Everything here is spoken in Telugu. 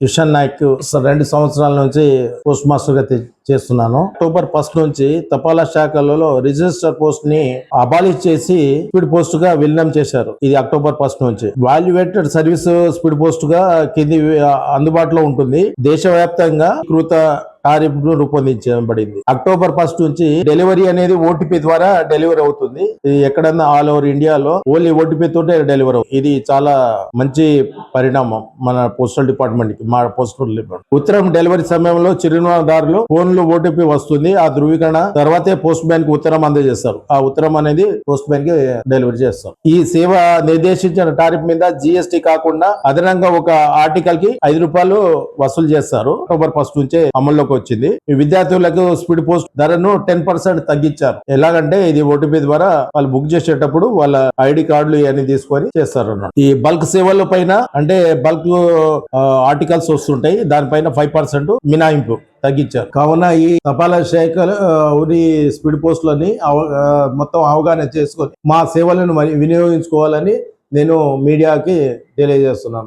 కిషన్ నాయక్ స- రెండు సంవత్సరాల నుంచి పోస్ట్ మాస్టర్గా చేస్తున్నాను. అక్టోబర్ ఫస్ట్ నుంచి తపాలా శాఖలలో రిజిస్టర్ పోస్ట్ని అబాలిష్ చేసి స్పీడ్ పోస్ట్గా విలీనం చేశారు. ఇది అక్టోబర్ ఫస్ట్ నుంచి. వాల్యుయేటెడ్ సర్వీస్ స్పీడ్ పోస్ట్గా కింది అందుబాటులో ఉంటుంది. దేశవ్యాప్తంగా కృత టారిఫ్ను రూపొందించబడింది. అక్టోబర్ ఫస్ట్ నుంచి డెలివరీ అనేది ఓటీపీ ద్వారా డెలివరీ అవుతుంది. ఇది ఎక్కడన్నా ఆల్ ఓవర్ ఇండియాలో ఓన్లీ ఓటీపీ తోటే డెలివరీ అవుతుంది. ఇది చాలా మంచి పరిణామం మన పోస్టల్ డిపార్ట్మెంట్కి మా పోస్టల్ డిపార్ట్మెంట్ ఉత్తరం డెలివరీ సమయంలో చిరునామాదారులు ఫోన్ రోజుల్లో ఓటీపీ వస్తుంది. ఆ ధృవీకరణ తర్వాతే పోస్ట్ మ్యాన్కి ఉత్తరం అందజేస్తారు. ఆ ఉత్తరం అనేది పోస్ట్ మ్యాన్కి డెలివరీ చేస్తారు. ఈ సేవ నిర్దేశించిన టారిఫ్ మీద జిఎస్టీ కాకుండా అదనంగా ఒక ఆర్టికల్కి ఐదు రూపాయలు వసూలు చేస్తారు. అక్టోబర్ ఫస్ట్ నుంచే అమల్లోకి వచ్చింది. ఈ విద్యార్థులకు స్పీడ్ పోస్ట్ ధరను టెన్ పర్సెంట్ తగ్గించారు. ఎలాగంటే ఇది ఓటీపీ ద్వారా వాళ్ళు బుక్ చేసేటప్పుడు వాళ్ళ ఐడి కార్డులు ఇవన్నీ తీసుకొని చేస్తారు అన్నమాట ఈ బల్క్ సేవల పైన అంటే బల్క్ ఆర్టికల్స్ వస్తుంటాయి. దానిపైన ఫైవ్ పర్సెంట్ మినాయింపు. తగ్గించారు. కావున ఈ తపాలా శాఖ స్పీడ్ పోస్టులని మొత్తం అవగాహన చేసుకొని మా సేవలను మరి వినియోగించుకోవాలని నేను మీడియాకి తెలియజేస్తున్నాను.